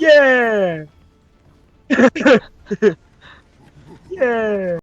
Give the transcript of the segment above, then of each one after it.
예! 예!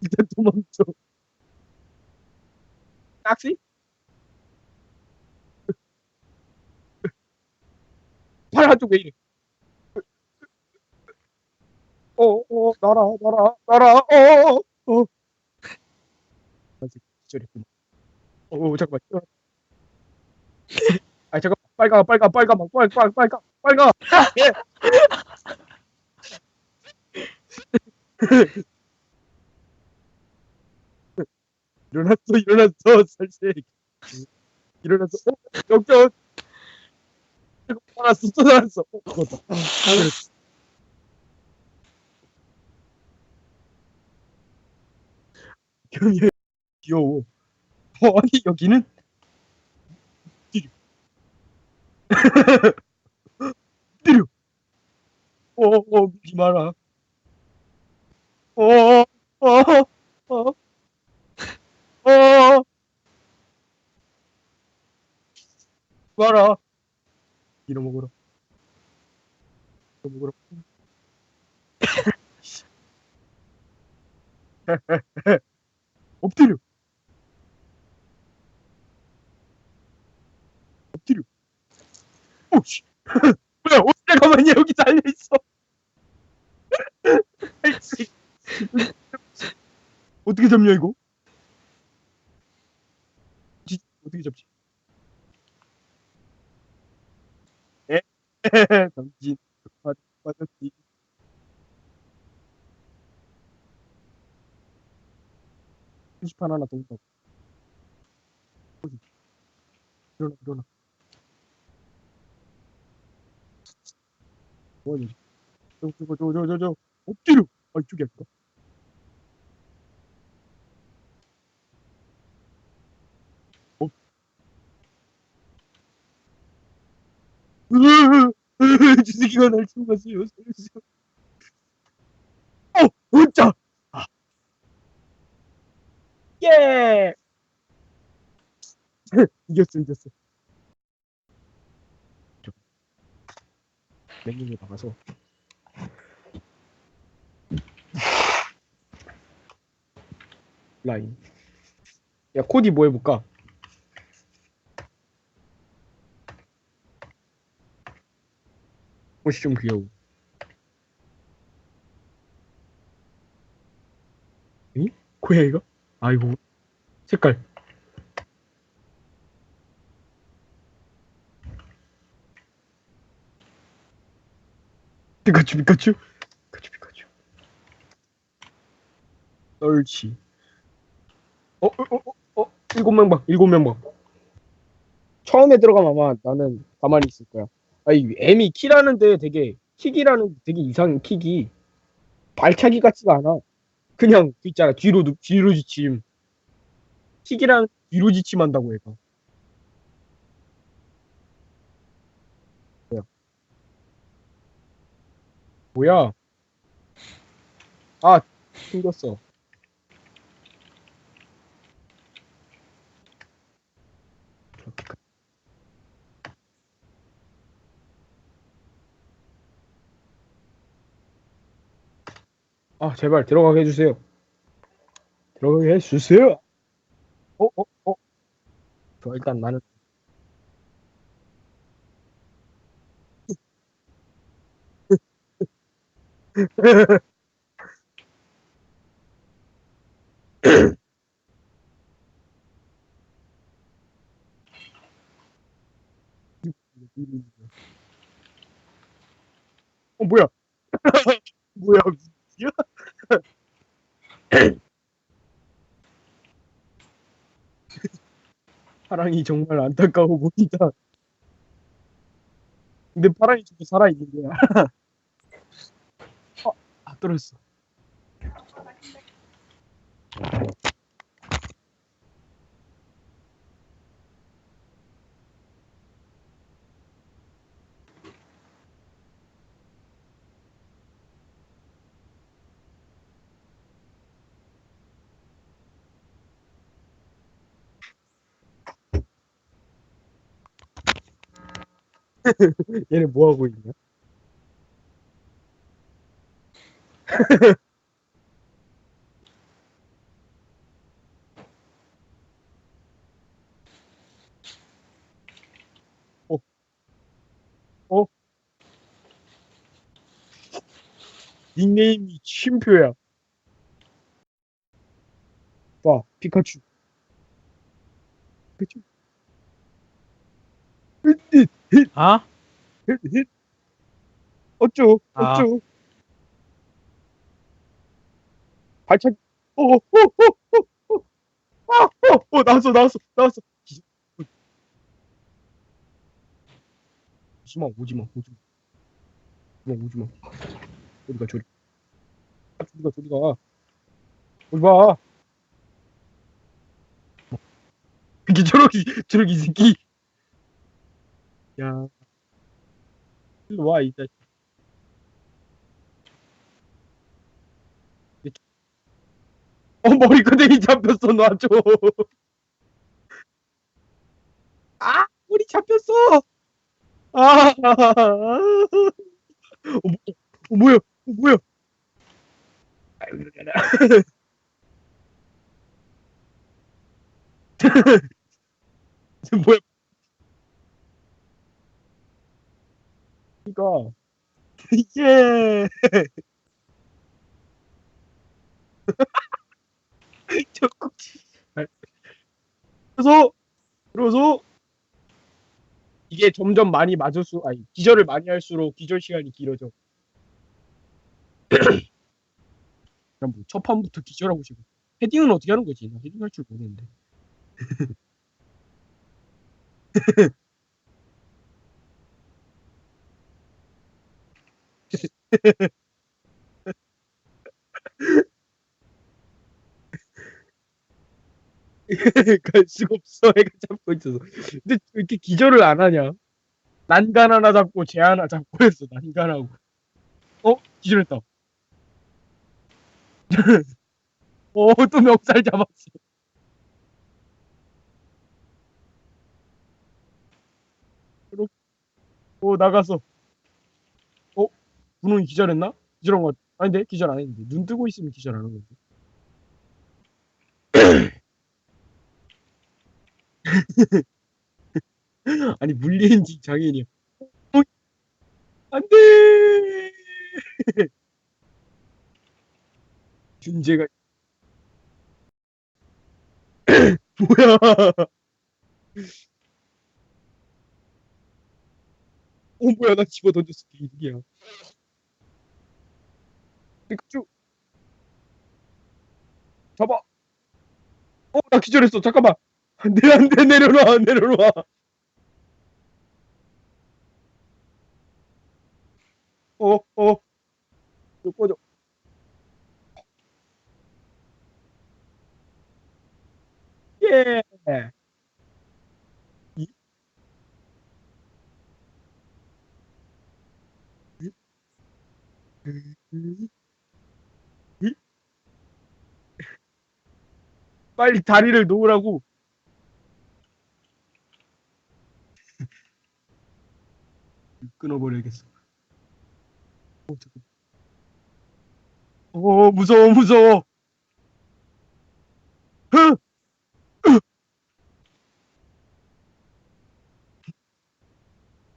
일단 도망쳐. 딱지? 팔 한쪽 왜 이래? 어, 어, 날아, 날아, 날아, 어, 어, 어. 아직 기절했구나. 어, 잠깐만. 빨가, 빨가, 빨가, 막, 빨, 빨, 빨가, 빨가. 예. 일어났어, 일어났어, 살색. 일어났어. 어, 역전. 이거 살았어, 또 살았어. 어, 죽었다. 그랬어. 귀여워. 어, 아니, 여기는? 뒤로. 뒤로. 어, 어, 미지 마라. 어, 어, 어, 어. 마라. 이러 먹으러. 이러 먹으러. 엎드려. 오씨. 뭐야, 어, 잠깐만요, 여기 달려 있어. 아이씨. 어떻게 잡냐, 이거? 지, 어떻게 잡지? 에? 당신, 맞, 맞았지. 표시판 하나 더 있다고. 일어나, 일어나. 뭐하니? 저, 저, 저, 저, 저, 저, 엎드려! 아, 이쪽이 아닐까? 어? 저 새끼가 날 죽었어요. 살려주세요. 어! 진짜! 아. 예! 이겼어, 이겼어. 랭링에 박아서. 라인. 야, 코디 뭐 해볼까? 옷이 좀 귀여워. 이? 고양이가? 아이고. 색깔. 피카츄, 피카츄. 피카츄, 피카츄. 옳지. 어, 어, 어, 어, 어, 일곱 명 방, 일곱 명 방. 처음에 들어가면 아마 나는 가만히 있을 거야. 아니, M이 키라는데 되게, 킥이라는 되게 이상한 킥이 발차기 같지가 않아. 그냥, 그 있잖아. 뒤로, 눕- 뒤로 지침. 킥이랑 뒤로 지침한다고 얘가. 뭐야? 뭐야? 아, 생겼어. 아, 제발 들어가게 해주세요. 들어가게 해주세요. 어, 어, 어. 좋아, 일단 나는. 어, 뭐야? 뭐야? 미치야? 파랑이 정말 안타까워 보인다. 근데 파랑이 저기 살아있는 거야. 떨어졌어. 얘네 뭐 하고 있냐? 어. 어? 닉네임이 쉼표야. 봐, 피카츄. 피카츄. 아? 잇, 잇. 어쭈, 아. 어쭈. 발차기. 어, 어, 아, 어, 어, 나왔어, 나왔어, 나왔어. 오지마, 오지마, 오지마. 오지마, 오지마. 저리가, 저리. 아, 저리가, 저리가. 오지 마. 이게 저러기, 저러기, 이 새끼. 야. 일로 와, 이 자식. 어, 머리끄댕이 잡혔어, 놔줘. 아, 머리 잡혔어. 아, 어, 뭐, 어, 뭐야, 어, 뭐야. 아이고, 이러잖아. 뭐야. 그니까. 예. 그래서 그래서 이게 점점 많이 맞을수록 아니 기절을 많이 할수록 기절 시간이 길어져. 그냥 뭐첫 판부터 기절하고 싶어. 헤딩은 어떻게 하는 거지? 나 헤딩 할 줄 모르는데. 갈 수가 없어. 애가 잡고 있어서. 근데 왜 이렇게 기절을 안 하냐? 난간 하나 잡고 쟤 하나 잡고 했어. 난간하고. 어? 기절했다. 어, 또 멱살 잡았어. 이렇게. 어, 나갔어. 어? 분홍이 기절했나? 기절한 거, 아닌데? 기절 안 했는데. 눈 뜨고 있으면 기절 안 하는 건데. 아니, 물리엔진 장애인이야. 어? 안 돼! 준재가. 뭐야. 어, 뭐야. 나 집어 던졌어. 이득이야. 피카츄. 잡아. 어, 나 기절했어. 잠깐만. 안 돼, 안 돼. 내려놔, 내려놔. 어, 어. 꺼져. 예. 빨리 다리를 놓으라고. 끊어버려야겠어. 어. 어, 무서워, 무서워. 흐!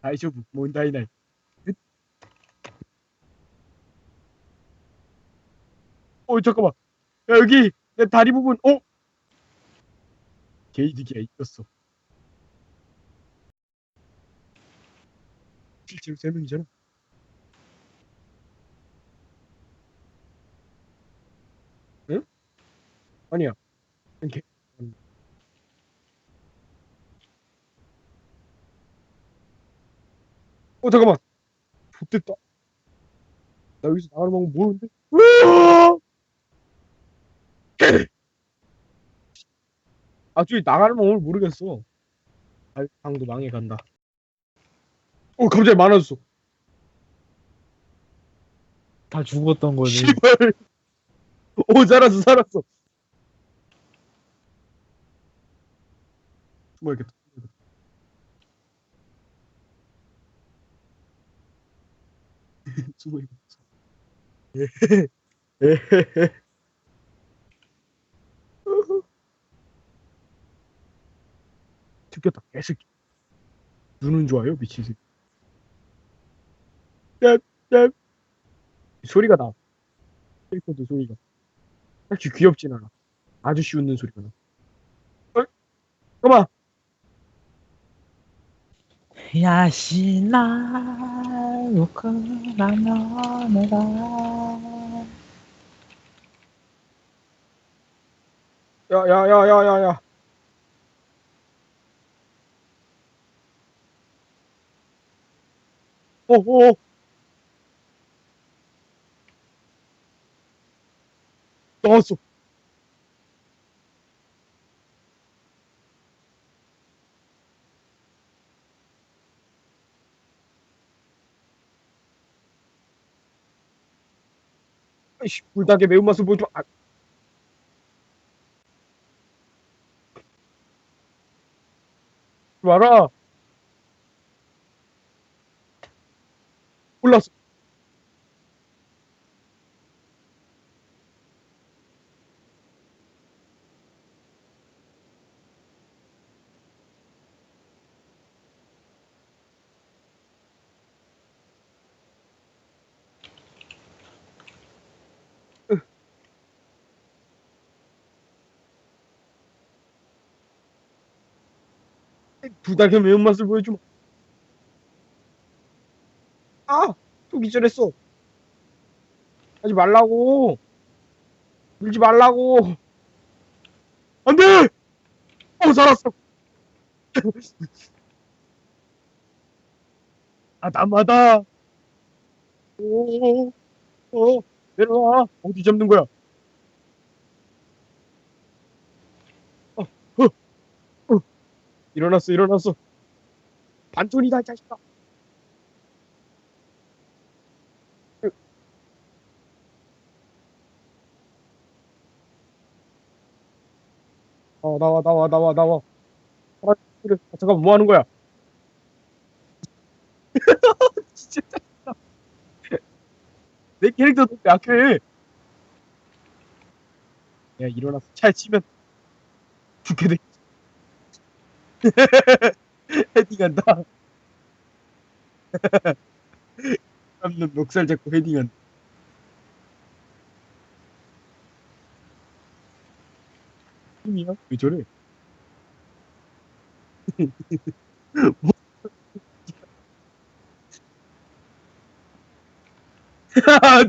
다이쇼부, 몬다이나이. 어, 잠깐만. 야, 여기, 내 다리 부분, 어? 게이드기야, 있었어. 실제로 세 명이잖아. 응? 아니야. 이렇게. 음. 어, 잠깐만. 좋됐다. 나 여기서 나가는 방법 모르는데? 아, 저기 나가는 방법을 모르겠어. 아, 방도 망해 간다. 어, 갑자기 많아졌어. 다 죽었던. 씨발. 오, 살았어, 살았어. 숨어야겠다. 숨어 있어. 에헤헤. 듣겠다 개새끼. 눈은 좋아요 미친 새끼. 짭짭 소리가 나. 캐릭터들 소리가. 딱히 귀엽진 않아. 아저씨 웃는 소리가 나. 어? 잠깐만. 야시나 우크라나 내가 야야야야야야. 오오. 나왔어. 아이씨, 불닭의 매운맛을 보여줘. 아, 마라. 올랐어. 불닭의 매운맛을 보여주마. 아! 또 기절했어. 하지 말라고. 물지 말라고. 안 돼! 어, 살았어. 아, 나마다. 오, 어, 내려와. 어디 잡는 거야? 어, 어, 어. 일어났어, 일어났어. 반전이다, 이 자식아. 어, 나와, 나와, 나와, 나와. 아, 그래. 아, 잠깐만, 뭐 하는 거야? 진짜 짜증나. 내 캐릭터 너무 약해. 야, 일어나서 차에 치면 죽게 돼. 헤딩한다. 남는 멱살 잡고 헤딩한다. 힘이야? 왜 저래?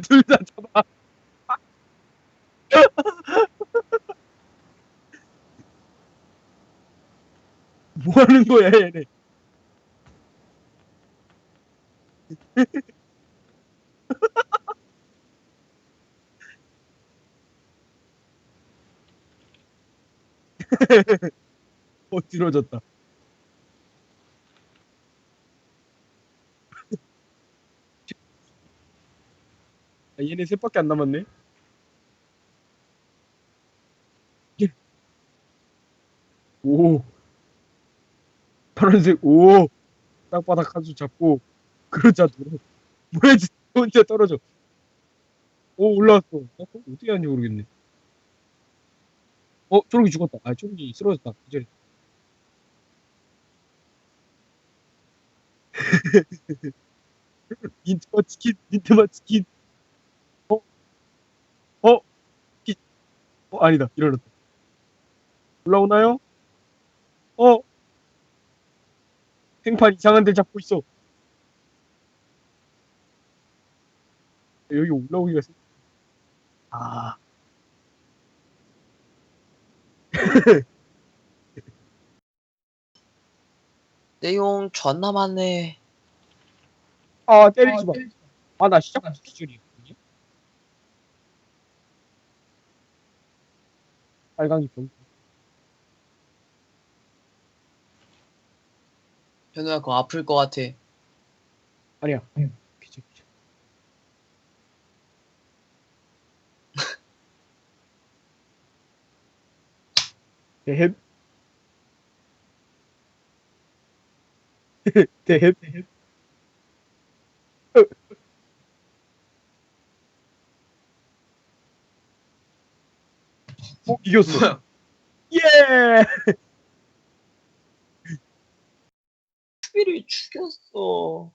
둘다 잡아. 뭐 하는 거야, 얘네? 엎드러졌다. 아, 얘네 셋밖에 안 남았네. 예. 오. 파란색, 오. 땅바닥 한 수 잡고, 그러자, 진짜 혼자 떨어져. 오, 올라왔어. 어, 어떻게 하는지 모르겠네. 어, 초록이 죽었다. 아, 초록이 쓰러졌다. 이제. 민트맛 치킨, 민트맛 치킨. 어? 어? 기... 어, 아니다. 일어났다. 올라오나요? 어? 생판 이상한 데 잡고 있어. 여기 올라오기가 생... 아. 내용 존나 많네. 아, 때리지 마. 아, 나 시작 기준이거든요. 빨강이 병. 현우야 그거 아플 것 같아. 아니야. 아니야. 기적, 기적. 대햄. 대햄. 대햄. 어, 이겼어. 뭐야? 예! 추비를 죽였어.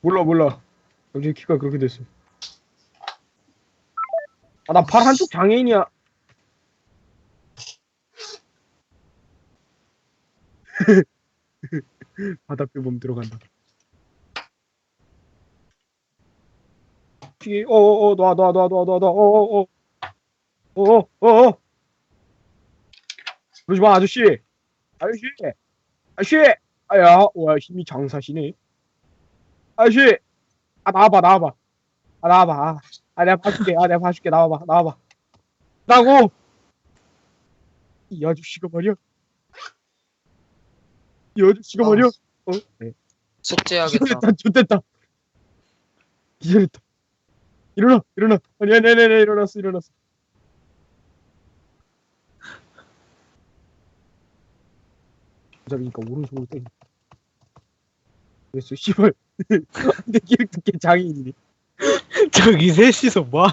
몰라, 몰라. 갑자기 키가 그렇게 됐어. 아, 나 팔 한쪽 장애인이야. 바닥에 몸 들어간다. 어어어, 놔, 놔, 놔, 놔, 놔, 놔, 어어어. 어어, 어어. 그러지 마, 아저씨. 아저씨. 아저씨. 아야, 와, 힘이 장사시네. 아저씨. 아, 나와봐, 나와봐. 아, 나와봐. 아, 아, 내가 봐줄게. 아, 내가 봐줄게. 나와봐, 나와봐. 나고! 이 아저씨가 말이야. 이 아저씨가 아. 말이야. 어? 네. 숙제해야겠다. 기절했다, 좋됐다. 기절했다. 일어나, 일어나. 아니, 아니, 아니, 아니, 일어났어, 일어났어. 잡으니까 오른손으로 때리. 그랬어, 씨발. 내 캐릭터 개 장애인이네. 저기 셋이서 뭐?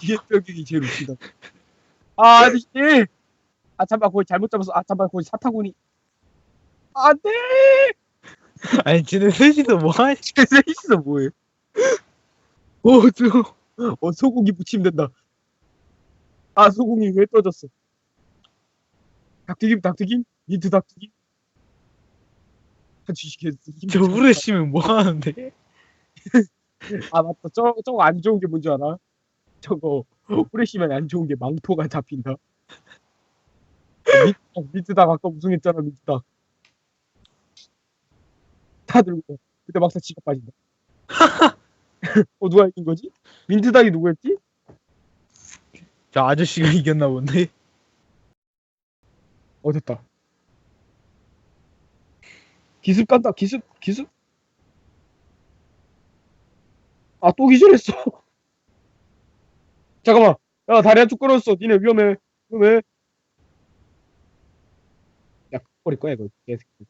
뒤에 뼈기이 제일 웃기다. 아, 아저씨! 아, 잠깐, 거기 잘못 잡았어. 아, 잠깐, 거기 사타구니. 안 돼! 아니 쟤네 셋이서 뭐 하지? 제 셋이서 뭐해? 어, 저, 어, 소고기 무침 된다. 아, 소고기 왜 떠졌어? 닭튀김, 닭튀김? 민트 닭튀김? 한주시겠어. 저 후레쉬면 뭐 하는데? 아, 맞다. 저, 저거 안 좋은 게 뭔지 알아? 저거, 후레쉬면 안 좋은 게 망토가 잡힌다. 민트, 민트닭 아까 우승했잖아, 민트닭. 다 들고. 그때 막상 지갑 빠진다. 어, 누가 이긴 거지? 민트닭이 누구였지? 저 아저씨가 이겼나 본데. 어, 됐다. 기습 간다, 기습, 기습. 아, 또 기절했어. 잠깐만. 야, 다리 한쪽 끊었어. 니네 위험해. 위험해. 야, 끊어버릴 거야, 이거. 개새끼.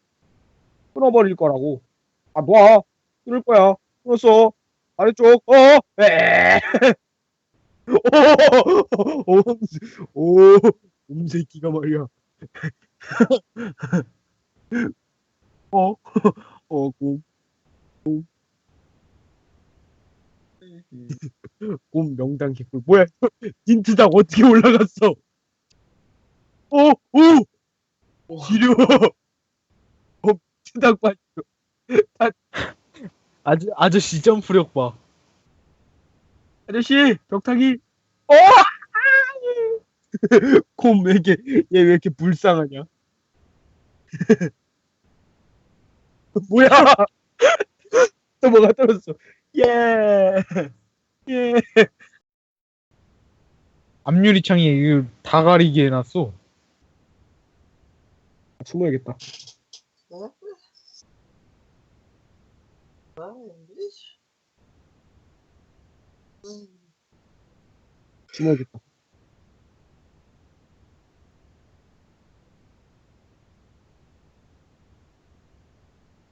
끊어버릴 거라고. 아, 놔. 끊을 거야. 끊었어. 아래쪽. 어, 에. 오, 오, 오, 옴새끼가 말이야. 어, 어, 곰, 곰, 곰 명당 개꿀. 뭐야? 닌트닭 어떻게 올라갔어? 어, 오, 오. 지려. 어, 닌트닭 봐. 아저 아저씨 점프력 봐. 아저씨, 벽타기. 어! 곰왜 이렇게 얘 왜 이렇게 불쌍하냐? 뭐야? 또 뭐가 떨어졌어? 예, 예. 앞유리창에 이거 다 가리게 해놨어. 숨어야겠다. 숨어야겠다.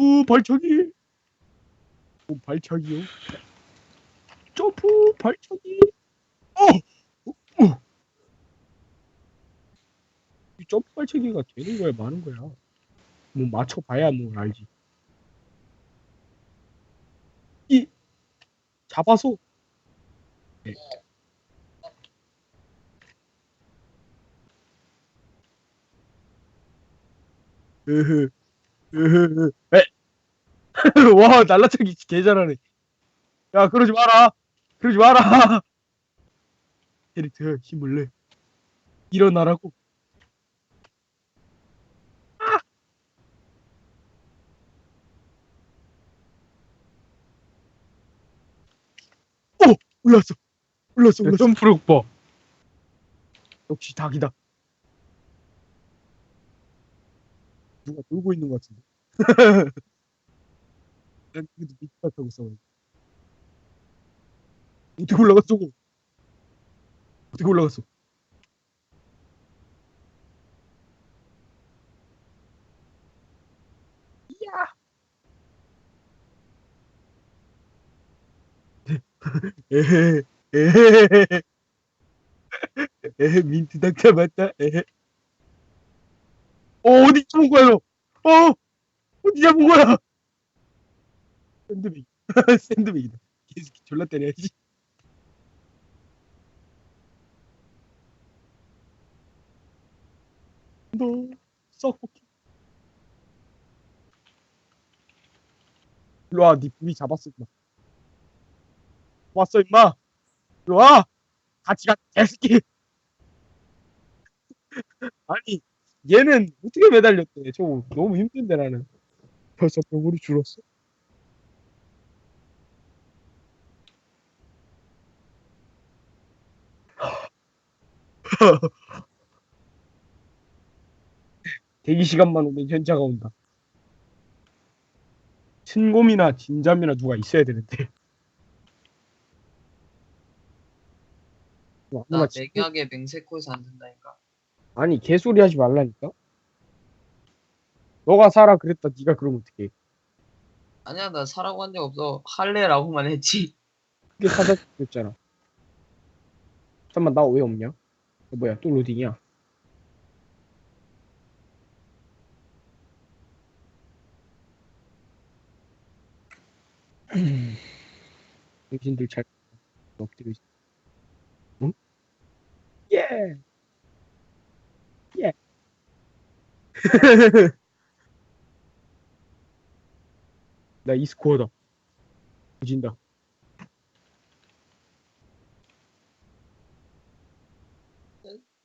부 발차기 부 발차기요 점프 발차기 어! 어! 어! 이 점프 발차기가 되는 거야 많은 거야 뭐 맞춰봐야 뭐 알지 이 잡아서 네. 으흐. 와 날라차기 개 잘하네 야 그러지 마라 그러지 마라 캐릭터 힘을 내 일어나라고 올랐어. 올랐어, 야, 올랐어. 점프력 봐. 역시 닭이다. 누가 놀고 있는 것 같은데. 난 그래도 밑바닥 하고 있어. 어떻게 올라갔어? 어떻게 올라갔어? 이야! 에헤, 에헤, 에헤, 민트 닭 잡았다. 에헤. 어, 어디 잡은 거야, 너? 어! 어디 잡은 거야? 샌드백. 샌드백이다. 계속 졸라 때려야지. 너, 썩볶이. 일로 와, 니 부위 잡았어, 임마. 왔어, 임마. 일로 와! 같이 가, 개새끼! 아니, 얘는 어떻게 매달렸대? 저거 너무 힘든데, 나는. 벌써 병으로 줄었어? 대기 시간만 오면 현자가 온다. 친곰이나 진잠이나 누가 있어야 되는데. 뭐나 아무나 친- 맥약에 맹세코에서 안 된다니까. 아니 개소리 하지 말라니까. 너가 살아 그랬다. 네가 그러면 어떡해? 아니야, 나 사라고 한 적 없어. 할래라고만 했지. 그게 사자였잖아. 잠깐만 나 왜 없냐? 어, 뭐야 또 로딩이야? 당신들 잘 엎드려 있어. 응? 예. 예. 나 이 스코어다. 진다.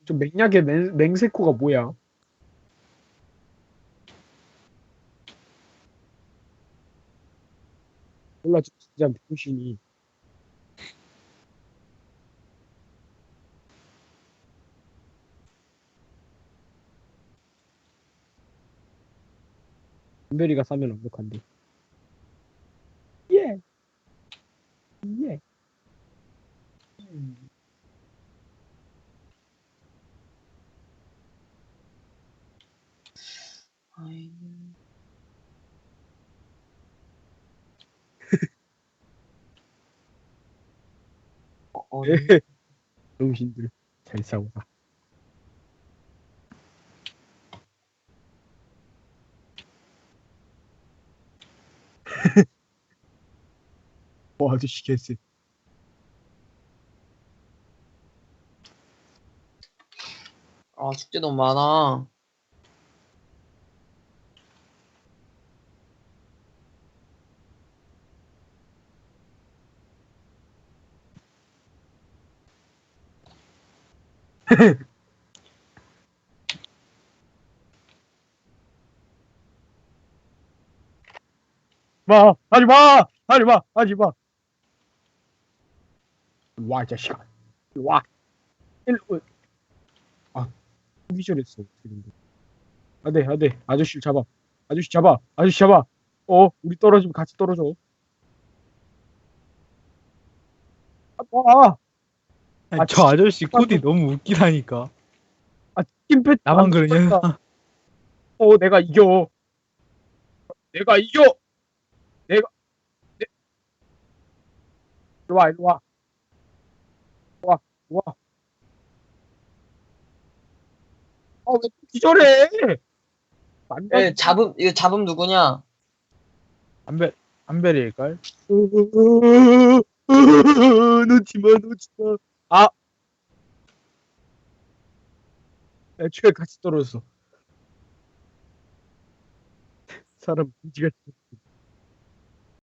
저 맥약의 맹, 맹세코가 뭐야? 몰라 저 진짜 병신이 은별이가 사면 완벽한데 예 예. 아이고. 어, 어, 예. 병신들 잘 싸우라 와 아저씨 개쎄 아, 숙제 너무 많아. 마 하지 마 하지 마 하지 마. 와, 이 자식아. 와. 일로. 와. 아. 아, 네, 아, 네. 아저씨를 잡아. 아저씨 잡아. 아저씨 잡아. 어, 우리 떨어지면 같이 떨어져. 아, 아, 아니, 아, 저 아저씨 코디 너무 웃기다니까. 아, 킴패. 나만 그러냐? 어, 내가 이겨. 내가 이겨. 내가. 내. 일로 와, 일로 와. 와, 와. 아, 왜 기절해? 안 에, 잡음, 이거 잡음 누구냐? 안벨 안벨일걸? 놓지 마, 놓지 마. 아. 애초에 같이 떨어졌어. 사람 무지가